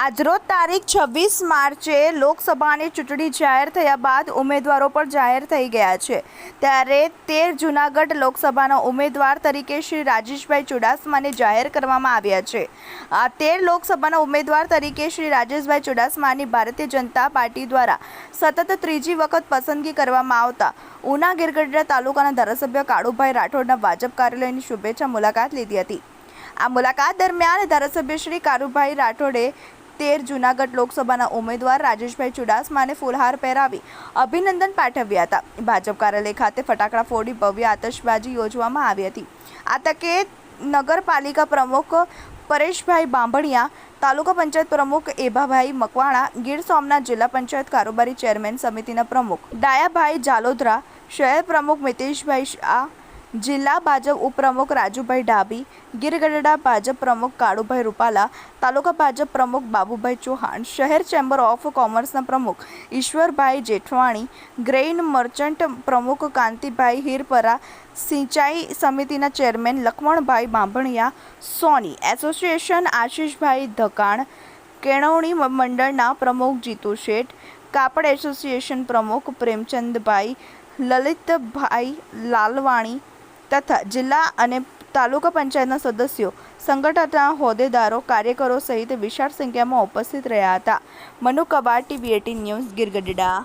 આજરોજ તારીખ છવ્વીસ માર્ચે લોકસભાની ચૂંટણી જાહેર થયા બાદ ઉમેદવારો પણ જાહેર થઈ ગયા છે. ત્યારે તેર જૂનાગઢ લોકસભાના ઉમેદવાર તરીકે શ્રી રાજેશભાઈ ચુડાસમાને જાહેર કરવામાં આવ્યા છે. આ તેર લોકસભાના ઉમેદવાર તરીકે શ્રી રાજેશભાઈ ચુડાસમાની ભારતીય જનતા પાર્ટી દ્વારા સતત ત્રીજી વખત પસંદગી કરવામાં આવતા ઉના ગીરગઢડા તાલુકાના ધારાસભ્ય કાળુભાઈ રાઠોડના ભાજપ કાર્યાલયની શુભેચ્છા મુલાકાત લીધી હતી. આ મુલાકાત દરમિયાન ધારાસભ્ય શ્રી કારુભાઈ રાઠોડે તેર જૂનાગઢ લોકસભાના ઉમેદવાર રાજેશભાઈ ચુડાસમાને ફૂલહાર પહેરાવી અભિનંદન પાઠવ્યા હતા. ભાજપ કાર્યાલય ખાતે ફટાકડા ફોડી ભવ્ય આતશબાજી યોજવામાં આવી હતી. આ તકે નગરપાલિકા પ્રમુખ પરેશભાઈ બાંભણિયા, તાલુકા પંચાયત પ્રમુખ એભાભાઈ મકવાણા, ગીર સોમનાથ જિલ્લા પંચાયત કારોબારી ચેરમેન સમિતિના પ્રમુખ ડાયાભાઈ જાલોદરા, શહેર પ્રમુખ મિતેશભાઈ શાહ જિલ્લા ભાજપ ઉપપ્રમુખ રાજુભાઈ ઢાબી ગીરગઢડા ભાજપ પ્રમુખ કાળુભાઈ રૂપાલા, તાલુકા ભાજપ પ્રમુખ બાબુભાઈ ચૌહાણ, શહેર ચેમ્બર ઓફ કોમર્સના પ્રમુખ ઈશ્વરભાઈ જેઠવાણી, ગ્રેઇન મર્ચન્ટ પ્રમુખ કાંતિભાઈ હીરપરા, સિંચાઈ સમિતિના ચેરમેન લક્ષ્મણભાઈ બાંભણિયા, સોની એસોસિએશન આશીષભાઈ ધકાણ, કેળવણી મંડળના પ્રમુખ જીતુ શેઠ, કાપડ એસોસિએશન પ્રમુખ પ્રેમચંદભાઈ, લલિતભાઈ લાલવાણી તથા જિલ્લા અને તાલુકા પંચાયતના સદસ્યો, સંગઠનના હોદ્દેદારો, કાર્યકરો સહિત વિશાળ સંખ્યામાં ઉપસ્થિત રહ્યા હતા. મનુ કબાટ, ટીવી ન્યૂઝ ગીરગઢડા